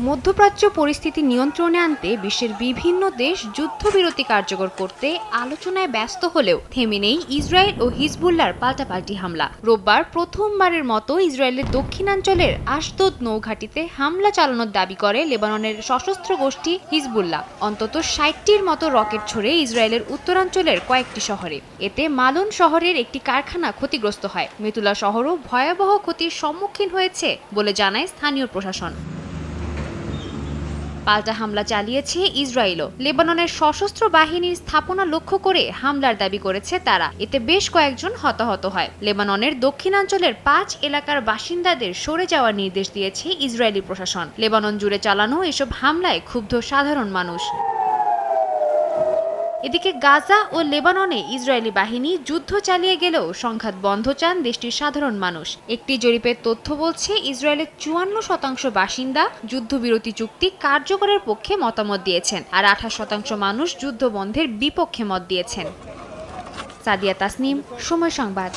মধ্যপ্রাচ্য পরিস্থিতি নিয়ন্ত্রণে আনতে বিশ্বের বিভিন্ন দেশ যুদ্ধবিরতি কার্যকর করতে আলোচনায় ব্যস্ত হলেও থেমে নেই ইসরায়েল ও হিজবুল্লার পাল্টাপাল্টি হামলা। রোববার প্রথমবারের মতো ইসরায়েলের দক্ষিণাঞ্চলের আশদোদ নৌঘাটিতে হামলা চালানোর দাবি করে লেবাননের সশস্ত্র গোষ্ঠী হিজবুল্লাহ। অন্তত ষাটটির মতো রকেট ছড়ে ইসরায়েলের উত্তরাঞ্চলের কয়েকটি শহরে। এতে মালুন শহরের একটি কারখানা ক্ষতিগ্রস্ত হয়। মেতুলা শহরও ভয়াবহ ক্ষতির সম্মুখীন হয়েছে বলে জানায় স্থানীয় প্রশাসন। পাল্টা হামলা চালিয়েছে ইসরায়েলও। লেবাননের সশস্ত্র বাহিনীর স্থাপনা লক্ষ্য করে হামলার দাবি করেছে তারা। এতে বেশ কয়েকজন হতাহত হয়। লেবাননের দক্ষিণাঞ্চলের পাঁচ এলাকার বাসিন্দাদের সরে যাওয়ার নির্দেশ দিয়েছে ইসরায়েলি প্রশাসন। লেবানন জুড়ে চালানো এসব হামলায় ক্ষুব্ধ সাধারণ মানুষ। এদিকে গাজা ও লেবাননে ইসরায়েলি বাহিনী যুদ্ধ চালিয়ে গেলেও সংঘাত বন্ধ চান দেশটির সাধারণ মানুষ। একটি জরিপের তথ্য বলছে, ইসরায়েলের চুয়ান্ন শতাংশ বাসিন্দা যুদ্ধবিরতি চুক্তি কার্যকরের পক্ষে মতামত দিয়েছেন আর আঠাশ শতাংশ মানুষ যুদ্ধ বন্ধের বিপক্ষে মত দিয়েছেন। সাদিয়া তাসনিম, সময় সংবাদ।